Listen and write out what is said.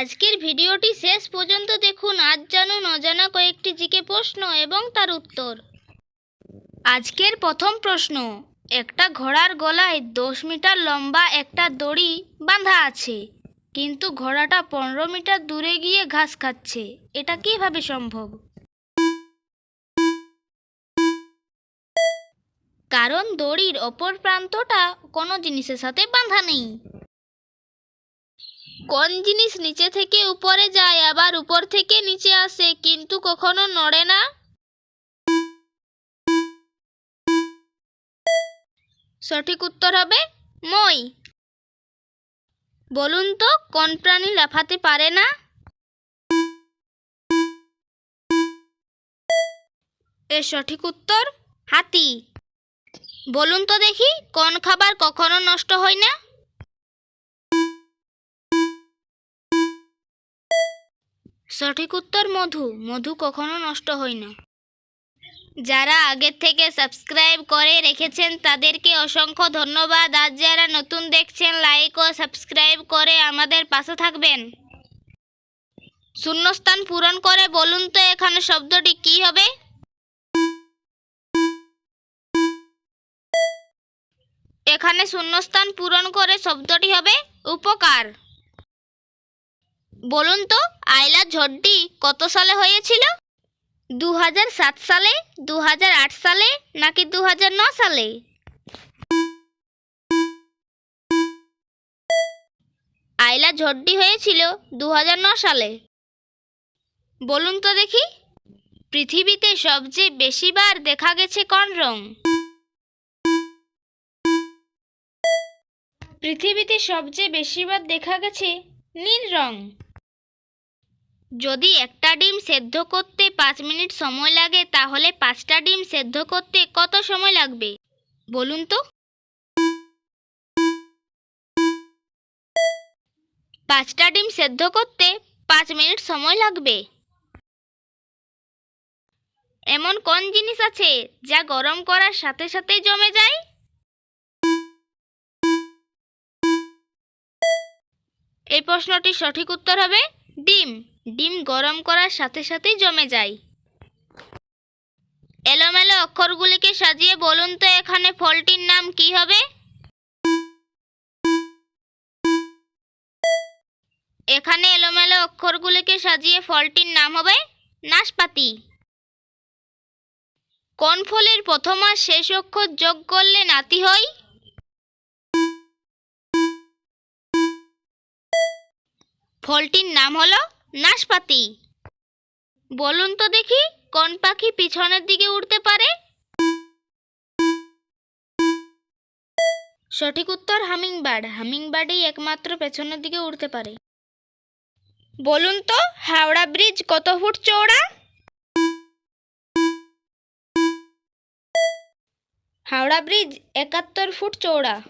আজকের ভিডিওটি শেষ পর্যন্ত দেখুন, আজ জানুন অজানা কয়েকটি জিকে প্রশ্ন এবং তার উত্তর। আজকের প্রথম প্রশ্ন, একটা ঘোড়ার গলায় দশ মিটার লম্বা একটা দড়ি বাঁধা আছে, কিন্তু ঘোড়াটা পনেরো মিটার দূরে গিয়ে ঘাস খাচ্ছে, এটা কীভাবে সম্ভব? কারণ দড়ির অপর প্রান্তটা কোনো জিনিসের সাথে বাঁধা নেই। কোন জিনিস নিচে থেকে উপরে যায়, আবার উপর থেকে নিচে আসে, কিন্তু কখনো নড়ে না? সঠিক উত্তর হবে মই। বলুন তো, কোন প্রাণী লাফাতে পারে না? এর সঠিক উত্তর, হাতি। বলুন তো দেখি, কোন খাবার কখনো নষ্ট হয় না? সঠিক উত্তর মধু। মধু কখনো নষ্ট হয় না। যারা আগের থেকে সাবস্ক্রাইব করে রেখেছেন, তাদেরকে অসংখ্য ধন্যবাদ। আর যারা নতুন দেখছেন, লাইক ও সাবস্ক্রাইব করে আমাদের পাশে থাকবেন। শূন্যস্থান পূরণ করে বলুন তো এখানে শব্দটি কি হবে? এখানে শূন্যস্থান পূরণ করে শব্দটি হবে উপকার। বলুন তো আইলা ঝড়টি কত সালে হয়েছিল? দু হাজার সাত সালে দু হাজার আট সালে, নাকি দু সালে? আইলা ঝড়টি হয়েছিল দু সালে। বলুন তো দেখি, পৃথিবীতে সবচেয়ে বেশিবার দেখা গেছে কোন রং? পৃথিবীতে সবচেয়ে বেশিবার দেখা গেছে নীল রং। যদি একটা ডিম সেদ্ধ করতে পাঁচ মিনিট সময় লাগে, তাহলে পাঁচটা ডিম সেদ্ধ করতে কত সময় লাগবে? বলুন তো। পাঁচটা ডিম সেদ্ধ করতে পাঁচ মিনিট সময় লাগবে? এমন কোন জিনিস আছে যা গরম করার সাথে সাথেই জমে যায়? এই প্রশ্নটির সঠিক উত্তর হবে ডিম। ডিম গরম করার সাথে সাথেই জমে যায়। এলোমেলো অক্ষরগুলিকে সাজিয়ে বলুন তো এখানে ফলটির নাম কি হবে? এখানে এলোমেলো অক্ষরগুলিকে সাজিয়ে ফলটির নাম হবে নাশপাতি। কোন ফলের প্রথম আর শেষ অক্ষর যোগ করলে নাতি হয় ফলটির নাম হলো নাশপাতি। বলুন তো দেখি, কোন পাখি পিছনের দিকে উড়তে পারে? সঠিক উত্তর হামিংবার্ড। হামিংবার্ডই একমাত্র পেছনের দিকে উড়তে পারে। বলুন তো, হাওড়া ব্রিজ কত ফুট চওড়া? হাওড়া ব্রিজ একাত্তর ফুট চওড়া।